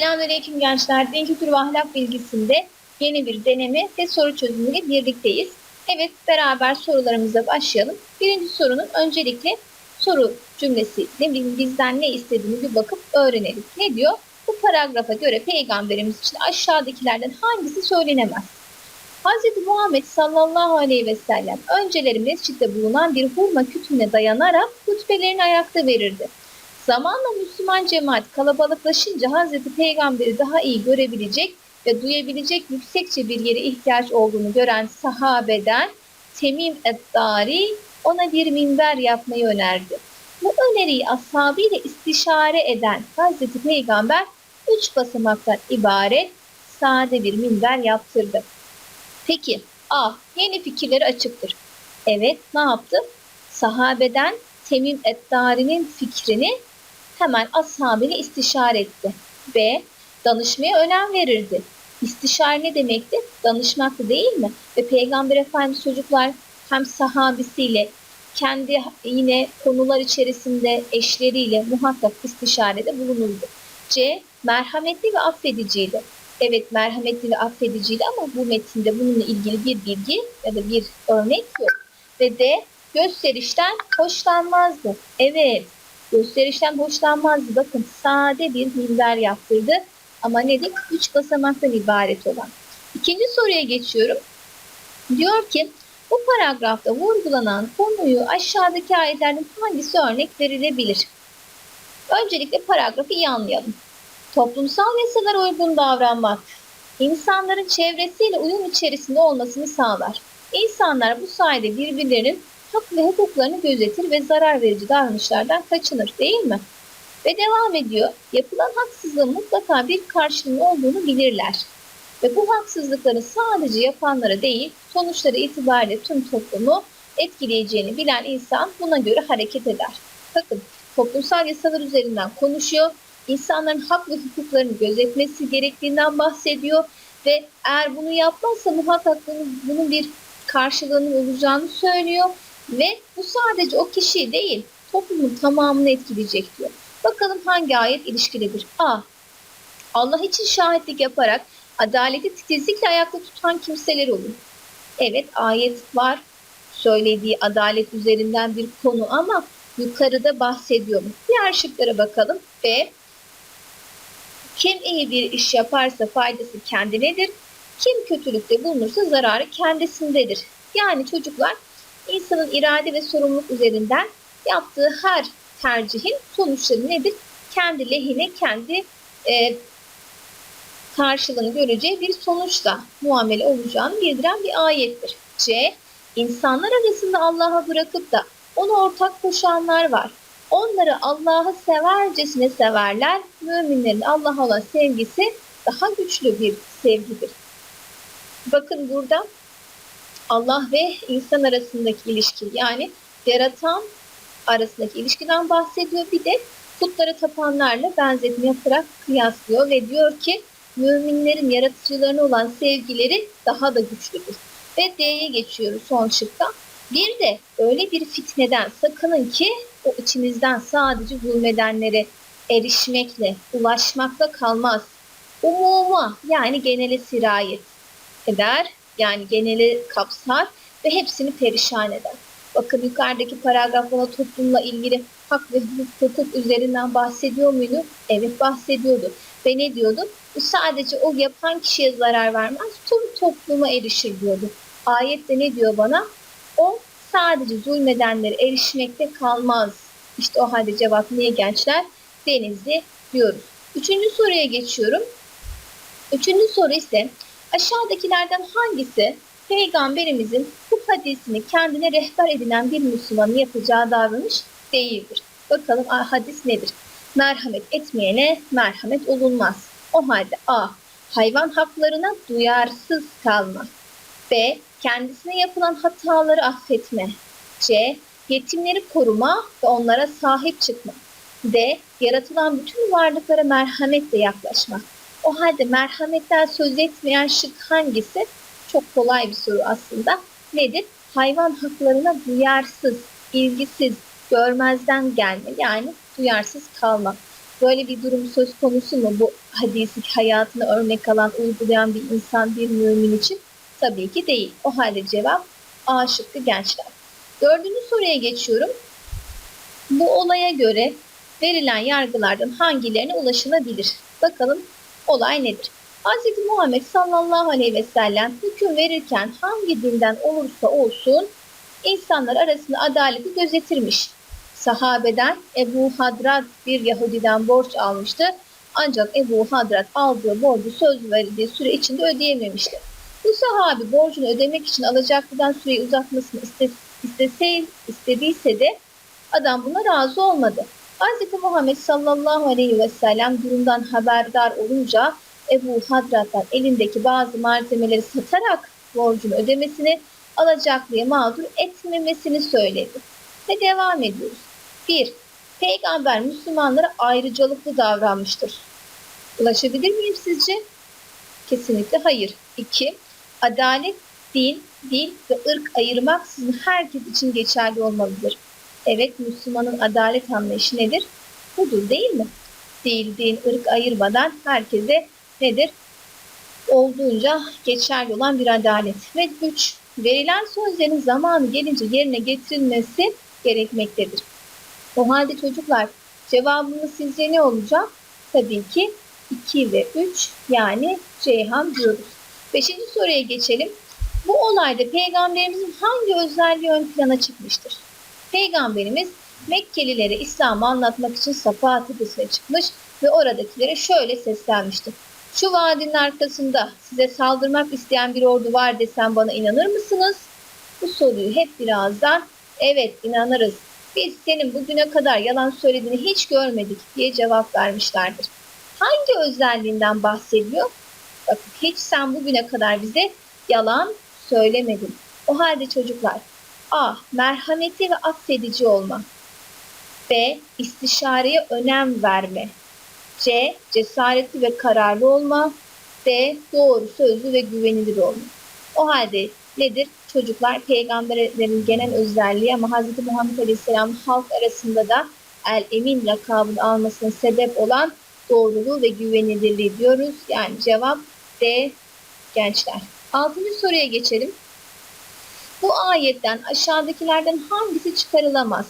Selamünaleyküm gençler. Din kültürü ve ahlak bilgisinde yeni bir deneme ve soru çözümüyle birlikteyiz. Evet beraber sorularımıza başlayalım. Birinci sorunun öncelikle soru cümlesi ne bizden ne istediğini bir bakıp öğrenelim. Ne diyor? Bu paragrafa göre peygamberimiz için aşağıdakilerden hangisi söylenemez? Hz. Muhammed sallallahu aleyhi ve sellem önceleri mescitte bulunan bir hurma kütüğüne dayanarak hutbelerini ayakta verirdi. Zamanla Müslüman cemaat kalabalıklaşınca Hazreti Peygamber'i daha iyi görebilecek ve duyabilecek yüksekçe bir yere ihtiyaç olduğunu gören sahabeden Temim Eddari ona bir minber yapmayı önerdi. Bu öneriyi ashabıyla istişare eden Hazreti Peygamber üç basamaktan ibaret sade bir minber yaptırdı. Peki A. Yeni fikirleri açıktır. Evet ne yaptı? Sahabeden Temim Eddari'nin fikrini hemen ashabını istişare etti. B. Danışmaya önem verirdi. İstişare ne demekti? Danışmaktı değil mi? Ve Peygamber Efendimiz çocuklar hem sahabisiyle kendi yine konular içerisinde eşleriyle muhakkak istişarede bulunurdu. C. Merhametli ve affediciydi. Evet merhametli ve affediciydi ama bu metinde bununla ilgili bir bilgi ya da bir örnek yok. Ve D. Gösterişten hoşlanmazdı. Evet gösterişten hoşlanmazdı. Bakın sade bir minber yaptırdı. Ama nedir? Üç basamaktan ibaret olan. İkinci soruya geçiyorum. Diyor ki bu paragrafta vurgulanan konuyu aşağıdaki ayetlerden hangisi örnek verilebilir? Öncelikle paragrafı iyi anlayalım. Toplumsal yasalara uygun davranmak, insanların çevresiyle uyum içerisinde olmasını sağlar. İnsanlar bu sayede birbirlerinin hak ve hukuklarını gözetir ve zarar verici davranışlardan kaçınır değil mi? Ve devam ediyor. Yapılan haksızlığın mutlaka bir karşılığı olduğunu bilirler. Ve bu haksızlıkların sadece yapanlara değil, sonuçları itibariyle tüm toplumu etkileyeceğini bilen insan buna göre hareket eder. Bakın toplumsal yasalar üzerinden konuşuyor. İnsanların hak ve hukuklarını gözetmesi gerektiğinden bahsediyor ve eğer bunu yapmazsa muhakkak bunun, bunun bir karşılığının olacağını söylüyor ve bu sadece o kişi değil, toplumun tamamını etkileyecek diyor. Bakalım hangi ayet ilişkilidir? A. Allah için şahitlik yaparak adaleti titizlikle ayakta tutan kimseler olur. Evet ayet var. Söylediği adalet üzerinden bir konu ama yukarıda bahsediyor? Diğer şıklara bakalım. B. Kim iyi bir iş yaparsa faydası kendinedir. Kim kötülükte bulunursa zararı kendisindedir. Yani çocuklar insanın irade ve sorumluluk üzerinden yaptığı her tercihin sonuçları nedir? Kendi lehine, kendi e, karşılığını göreceği bir sonuçla muamele olacağını bildiren bir ayettir. C. İnsanlar arasında Allah'a bırakıp da onu ortak koşanlar var. Onları Allah'ı severcesine severler. Müminlerin Allah'a olan sevgisi daha güçlü bir sevgidir. Bakın burada Allah ve insan arasındaki ilişki yani yaratan arasındaki ilişkiden bahsediyor. Bir de putlara tapanlarla benzetme yaparak kıyaslıyor ve diyor ki müminlerin yaratıcılarına olan sevgileri daha da güçlüdür. Ve D'ye geçiyoruz son şıkta. Bir de öyle bir fitneden sakının ki o içinizden sadece zulmedenlere erişmekle, ulaşmakla kalmaz. Umuma yani genele sirayet eder yani geneli kapsar ve hepsini perişan eder. Bakın yukarıdaki paragraf bana toplumla ilgili hak ve hukuk üzerinden bahsediyor muydu? Evet bahsediyordu. Ve ne diyordu? Bu sadece o yapan kişiye zarar vermez, tüm topluma erişir diyordu. Ayette ne diyor bana? O sadece zulmedenlere erişmekte kalmaz. İşte o halde cevap niye gençler? Denizli diyoruz. Üçüncü soruya geçiyorum. Üçüncü soru ise aşağıdakilerden hangisi Peygamberimizin bu hadisini kendine rehber edinen bir Müslümanın yapacağı davranış değildir. Bakalım hadis nedir? Merhamet etmeyene merhamet olunmaz. O halde A. Hayvan haklarına duyarsız kalma. B. Kendisine yapılan hataları affetme. C. Yetimleri koruma ve onlara sahip çıkma. D. Yaratılan bütün varlıklara merhametle yaklaşmak. O halde merhametten söz etmeyen şık hangisi? Çok kolay bir soru aslında. Nedir? Hayvan haklarına duyarsız, ilgisiz, görmezden gelme yani duyarsız kalma. Böyle bir durum söz konusu mu bu hadisi hayatını örnek alan, uygulayan bir insan, bir mümin için? Tabii ki değil. O halde cevap A şıkkı gençler. Dördüncü soruya geçiyorum. Bu olaya göre verilen yargılardan hangilerine ulaşılabilir? Bakalım olay nedir? Hz. Muhammed sallallahu aleyhi ve sellem hüküm verirken hangi dinden olursa olsun insanlar arasında adaleti gözetirmiş. Sahabeden Ebu Hadrat bir Yahudiden borç almıştı. Ancak Ebu Hadrat aldığı borcu söz verildiği süre içinde ödeyememişti. Bu sahabi borcunu ödemek için alacaklıdan süreyi uzatmasını iste, istese, istediyse de adam buna razı olmadı. Hz. Muhammed sallallahu aleyhi ve sellem durumdan haberdar olunca Ebu Hadrat'tan elindeki bazı malzemeleri satarak borcunu ödemesini, alacaklıya mağdur etmemesini söyledi. Ve devam ediyoruz. 1. Peygamber Müslümanlara ayrıcalıklı davranmıştır. Ulaşabilir miyim sizce? Kesinlikle hayır. 2. Adalet, din, dil ve ırk ayırmaksızın herkes için geçerli olmalıdır. Evet, Müslümanın adalet anlayışı nedir? Budur değil mi? Dil, din, ırk ayırmadan herkese nedir? Olduğunca geçerli olan bir adalet. Ve 3. Verilen sözlerin zamanı gelince yerine getirilmesi gerekmektedir. O halde çocuklar cevabımız sizce ne olacak? Tabii ki 2 ve 3 yani Ceyhan diyoruz. Beşinci soruya geçelim. Bu olayda peygamberimizin hangi özelliği ön plana çıkmıştır? Peygamberimiz Mekkelilere İslam'ı anlatmak için Safa tepesine çıkmış ve oradakilere şöyle seslenmişti. Şu vadinin arkasında size saldırmak isteyen bir ordu var desem bana inanır mısınız? Bu soruyu hep birazdan evet inanırız. Biz senin bugüne kadar yalan söylediğini hiç görmedik diye cevap vermişlerdir. Hangi özelliğinden bahsediyor? Bakın hiç sen bugüne kadar bize yalan söylemedin. O halde çocuklar A. Merhameti ve affedici olma. B. İstişareye önem verme. C. Cesaretli ve kararlı olma. D. Doğru sözlü ve güvenilir olma. O halde nedir? Çocuklar peygamberlerin genel özelliği ama Hz. Muhammed Aleyhisselam halk arasında da El Emin lakabını almasına sebep olan doğruluğu ve güvenilirliği diyoruz. Yani cevap D gençler. Altıncı soruya geçelim. Bu ayetten aşağıdakilerden hangisi çıkarılamaz?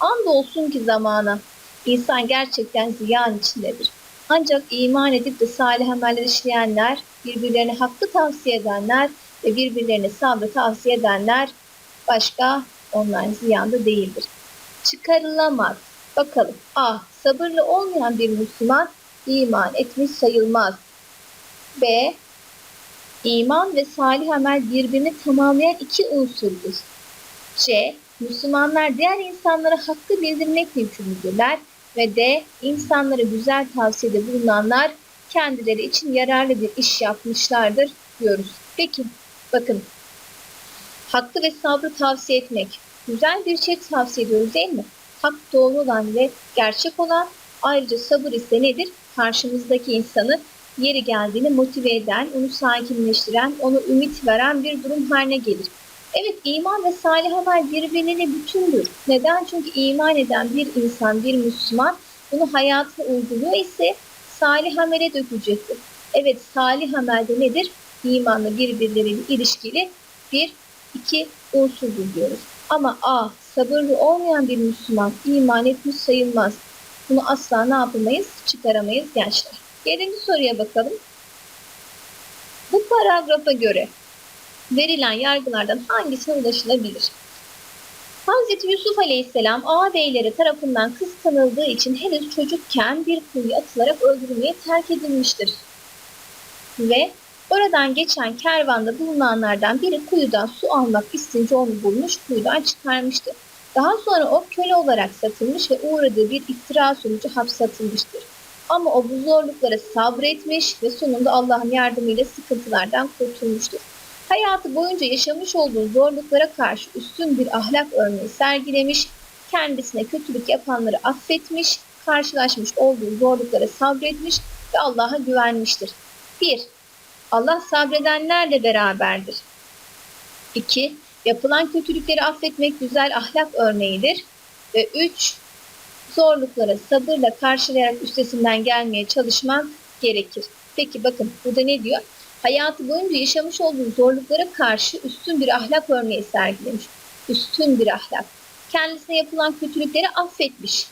Andolsun ki zamana insan gerçekten ziyan içindedir. Ancak iman edip de salih ameller işleyenler, birbirlerine hakkı tavsiye edenler ve birbirlerine sabrı tavsiye edenler başka onlar ziyanda değildir. Çıkarılamaz. Bakalım. A. Sabırlı olmayan bir Müslüman iman etmiş sayılmaz. B. İman ve salih amel birbirini tamamlayan iki unsurdur. C. Müslümanlar diğer insanlara hakkı bildirmekle yükümlüdürler. Ve D. İnsanlara güzel tavsiyede bulunanlar kendileri için yararlı bir iş yapmışlardır diyoruz. Peki bakın hakkı ve sabrı tavsiye etmek güzel bir şey tavsiye ediyoruz değil mi? Hak doğru olan ve gerçek olan ayrıca sabır ise nedir? Karşımızdaki insanı yeri geldiğini motive eden, onu sakinleştiren, onu ümit veren bir durum haline gelir. Evet iman ve salih amel birbirine bütündür. Neden? Çünkü iman eden bir insan, bir Müslüman bunu hayatına uyguluyor ise salih amele dökecektir. Evet salih amelde nedir? İmanla birbirleriyle ilişkili bir, iki unsurdur diyoruz. Ama A. Sabırlı olmayan bir Müslüman iman etmiş sayılmaz. Bunu asla ne yapamayız? Çıkaramayız gençler. Yedinci soruya bakalım. Bu paragrafa göre verilen yargılardan hangisine ulaşılabilir? Hz. Yusuf Aleyhisselam ağabeyleri tarafından kıskanıldığı için henüz çocukken bir kuyuya atılarak öldürülmeye terk edilmiştir. Ve oradan geçen kervanda bulunanlardan biri kuyudan su almak isteyince onu bulmuş, kuyudan çıkarmıştı. Daha sonra o köle olarak satılmış ve uğradığı bir iftira sonucu hapse atılmıştır. Ama o bu zorluklara sabretmiş ve sonunda Allah'ın yardımıyla sıkıntılardan kurtulmuştur. Hayatı boyunca yaşamış olduğu zorluklara karşı üstün bir ahlak örneği sergilemiş, kendisine kötülük yapanları affetmiş, karşılaşmış olduğu zorluklara sabretmiş ve Allah'a güvenmiştir. 1. Allah sabredenlerle beraberdir. 2. Yapılan kötülükleri affetmek güzel ahlak örneğidir. Ve 3. zorluklara sabırla karşılayarak üstesinden gelmeye çalışman gerekir. Peki bakın burada ne diyor? Hayatı boyunca yaşamış olduğu zorluklara karşı üstün bir ahlak örneği sergilemiş. Üstün bir ahlak. Kendisine yapılan kötülükleri affetmiş.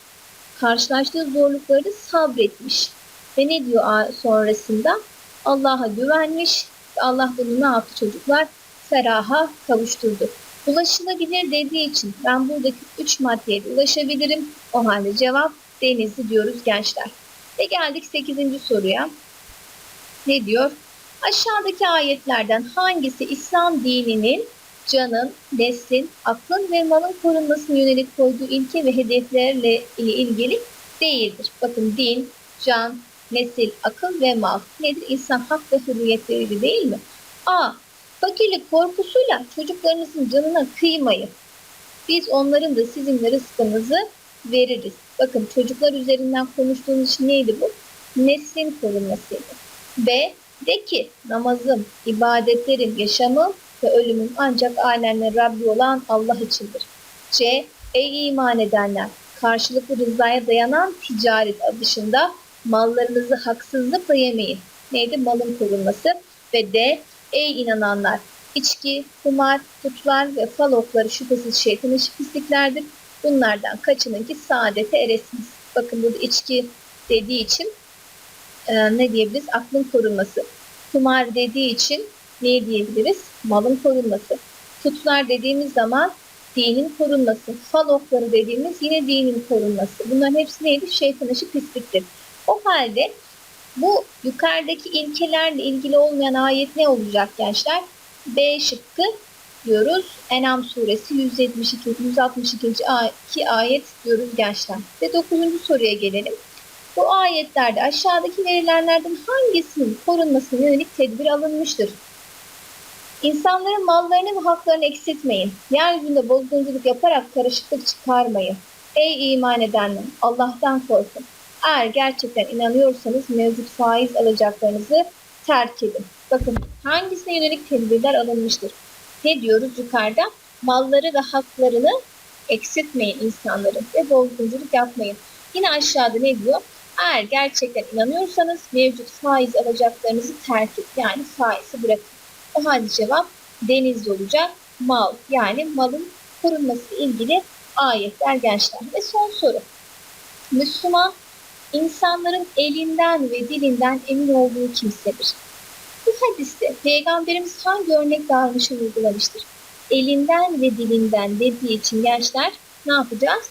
Karşılaştığı zorlukları da sabretmiş. Ve ne diyor sonrasında? Allah'a güvenmiş ve Allah bunu ne yaptı çocuklar? Feraha kavuşturdu. Ulaşılabilir dediği için ben buradaki üç maddeye de ulaşabilirim. O halde cevap denizli diyoruz gençler. Ve geldik 8. soruya. Ne diyor? Aşağıdaki ayetlerden hangisi İslam dininin canın, neslin, aklın ve malın korunmasına yönelik koyduğu ilke ve hedeflerle ilgili değildir? Bakın din, can, nesil, akıl ve mal nedir? İnsan hak ve hürriyetleriyle değil mi? A. Fakirlik korkusuyla çocuklarınızın canına kıymayın. Biz onların da sizin de rızkınızı veririz. Bakın çocuklar üzerinden konuştuğumuz için neydi bu? Neslin korunmasıydı. B. De ki namazım, ibadetlerim, yaşamım ve ölümüm ancak alemlerin Rabbi olan Allah içindir. C. Ey iman edenler! Karşılıklı rızaya dayanan ticaret dışında mallarınızı haksızlıkla yemeyin. Neydi? Malın korunması. Ve D. Ey inananlar! İçki, kumar, putlar ve fal okları şüphesiz şeytanın pisliklerdir. Bunlardan kaçının ki saadete eresiniz. Bakın burada içki dediği için e, ne diyebiliriz? Aklın korunması. Kumar dediği için ne diyebiliriz? Malın korunması. Putlar dediğimiz zaman dinin korunması. Fal okları dediğimiz yine dinin korunması. Bunların hepsi neydi? Şeytan işi pisliktir. O halde bu yukarıdaki ilkelerle ilgili olmayan ayet ne olacak gençler? B şıkkı diyoruz. Enam suresi 172 162. ay- ayet diyoruz gençler. Ve 9. soruya gelelim. Bu ayetlerde aşağıdaki verilenlerden hangisinin korunmasına yönelik tedbir alınmıştır? İnsanların mallarını ve haklarını eksiltmeyin. Yeryüzünde bozgunculuk yaparak karışıklık çıkarmayın. Ey iman edenler! Allah'tan korkun. Eğer gerçekten inanıyorsanız mevcut faiz alacaklarınızı terk edin. Bakın hangisine yönelik tedbirler alınmıştır? Ne diyoruz yukarıda? Malları ve haklarını eksiltmeyin insanların ve bozgunculuk yapmayın. Yine aşağıda ne diyor? Eğer gerçekten inanıyorsanız mevcut faiz alacaklarınızı terk et. Yani faizi bırakın. O halde cevap denizli olacak. Mal yani malın korunması ilgili ayetler gençler. Ve son soru. Müslüman insanların elinden ve dilinden emin olduğu kimsedir. Bu hadiste Peygamberimiz hangi örnek davranışı uygulamıştır? Elinden ve dilinden dediği için gençler ne yapacağız?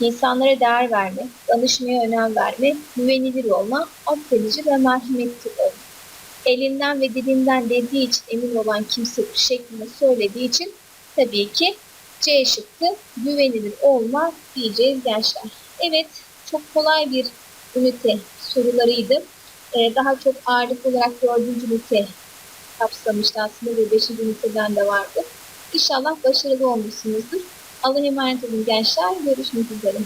İnsanlara değer verme, danışmaya önem verme, güvenilir olma, affedici ve merhametli olma. Elinden ve dilinden dediği için emin olan kimsedir şeklinde söylediği için tabii ki C şıkkı güvenilir olma diyeceğiz gençler. Evet çok kolay bir ünite sorularıydı. Ee, daha çok ağırlık olarak dördüncü ünite kapsamıştı aslında ve beşinci üniteden de vardı. İnşallah başarılı olmuşsunuzdur. Allah'a emanet olun gençler. Görüşmek üzere.